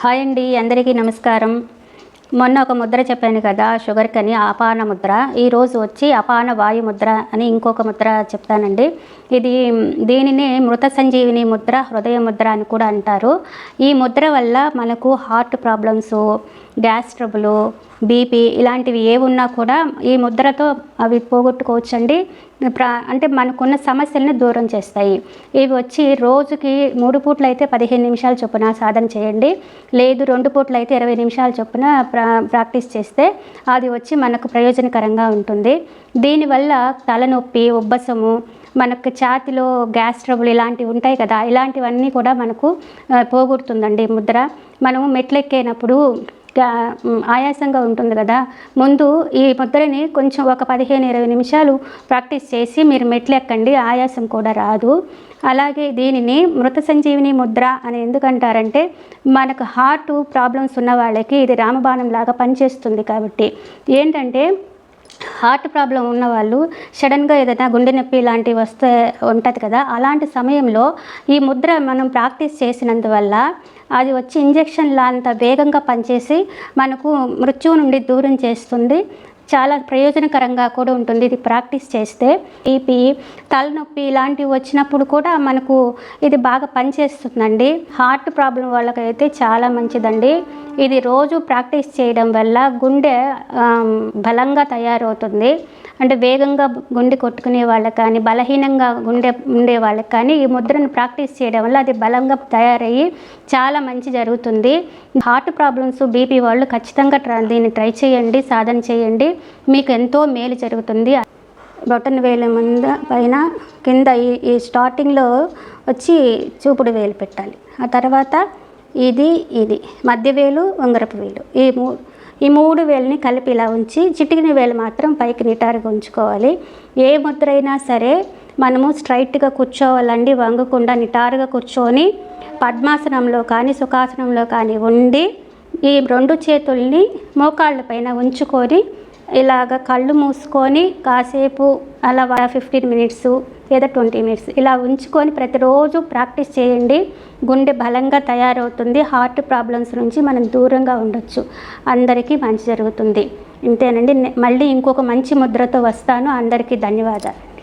Hi అండి అందరికీ నమస్కారం. మొన్న ఒక ముద్ర చెప్పాను కదా షుగర్కి అని అపాన ముద్ర. ఈరోజు వచ్చి అపాన వాయు ముద్ర అని ఇంకొక ముద్ర చెప్తానండి. ఇది దీనిని మృత సంజీవిని ముద్ర హృదయ ముద్ర అని కూడా అంటారు. ఈ ముద్ర వల్ల మనకు heart problems gas trouble BP ఇలాంటివి ఏ ఉన్నా కూడా ఈ ముద్రతో అవి పోగొట్టుకోవచ్చండి. ప్రా అంటే మనకున్న సమస్యలను దూరం చేస్తాయి. ఇవి వచ్చి రోజుకి మూడు పూట్లు అయితే పదిహేను నిమిషాల చొప్పున సాధన చేయండి. లేదు రెండు పూట్లు అయితే ఇరవై నిమిషాల చొప్పున ప్రా ప్రాక్టీస్ చేస్తే అది వచ్చి మనకు ప్రయోజనకరంగా ఉంటుంది. దీనివల్ల తలనొప్పి ఉబ్బసము మనకు ఛాతిలో గ్యాస్ ట్రబుల్ ఇలాంటివి ఉంటాయి కదా ఇలాంటివన్నీ కూడా మనకు పోగొడుతుందండి ముద్ర. మనము మెట్లెక్కేనప్పుడు ఆయాసంగా ఉంటుంది కదా. ముందు ఈ ముద్రని కొంచెం ఒక పదిహేను ఇరవై నిమిషాలు ప్రాక్టీస్ చేసి మీరు మెట్లు ఎక్కండి ఆయాసం కూడా రాదు. అలాగే దీనిని మృత సంజీవిని ముద్ర అని ఎందుకంటారంటే మనకు హార్ట్ ప్రాబ్లమ్స్ ఉన్న వాళ్ళకి ఇది రామబాణం లాగా పనిచేస్తుంది కాబట్టి. ఏంటంటే హార్ట్ ప్రాబ్లం ఉన్న వాళ్ళు సడన్గా ఏదైనా గుండె నొప్పి లాంటివి వస్తే ఉంటుంది కదా అలాంటి సమయంలో ఈ ముద్ర మనం ప్రాక్టీస్ చేసినందువల్ల అది వచ్చి ఇంజెక్షన్ అంత వేగంగా పనిచేసి మనకు మృత్యువు నుండి దూరం చేస్తుంది. చాలా ప్రయోజనకరంగా కూడా ఉంటుంది. ఇది ప్రాక్టీస్ చేస్తే బీపీ తలనొప్పి ఇలాంటివి వచ్చినప్పుడు కూడా మనకు ఇది బాగా పనిచేస్తుందండి. హార్ట్ ప్రాబ్లం వాళ్ళకైతే చాలా మంచిదండి. ఇది రోజు ప్రాక్టీస్ చేయడం వల్ల గుండె బలంగా తయారవుతుంది. అంటే వేగంగా గుండె కొట్టుకునే వాళ్ళకి కానీ బలహీనంగా గుండె ఉండే వాళ్ళకి కానీ ఈ ముద్రను ప్రాక్టీస్ చేయడం వల్ల అది బలంగా తయారయ్యి చాలా మంచి జరుగుతుంది. హార్ట్ ప్రాబ్లమ్స్ బీపీ వాళ్ళు ఖచ్చితంగా ట్రై దీన్ని ట్రై చేయండి సాధన చేయండి. మీకు ఎంతో మేలు జరుగుతుంది. బొటన్ వేలు ముంద పైన కింద ఈ ఈ స్టార్టింగ్లో వచ్చి చూపుడు వేలు పెట్టాలి. ఆ తర్వాత ఇది ఇది. మధ్య వేలు ఉంగరపు వేలు. ఈ మూ ఈ మూడు వేలని కలిపి ఇలా ఉంచి చిటికిన వేలు మాత్రం పైకి నిటారుగా ఉంచుకోవాలి. ఏ ముద్ర అయినా సరే మనము స్ట్రైట్గా కూర్చోవాలండి. వంగకుండా నిటారుగా కూర్చొని పద్మాసనంలో కానీ సుఖాసనంలో కానీ ఉండి ఈ రెండు చేతుల్ని మోకాళ్ళ పైన ఉంచుకొని ఇలాగ కళ్ళు మూసుకొని కాసేపు అలా ఫిఫ్టీన్ మినిట్స్ లేదా ట్వంటీ మినిట్స్ ఇలా ఉంచుకొని ప్రతిరోజు ప్రాక్టీస్ చేయండి. గుండె బలంగా తయారవుతుంది. హార్ట్ ప్రాబ్లమ్స్ నుంచి మనం దూరంగా ఉండొచ్చు. అందరికీ మంచి జరుగుతుంది. ఇంతేనండి. నే- మళ్ళీ ఇంకొక మంచి ముద్రతో వస్తాను. అందరికీ ధన్యవాదాలు.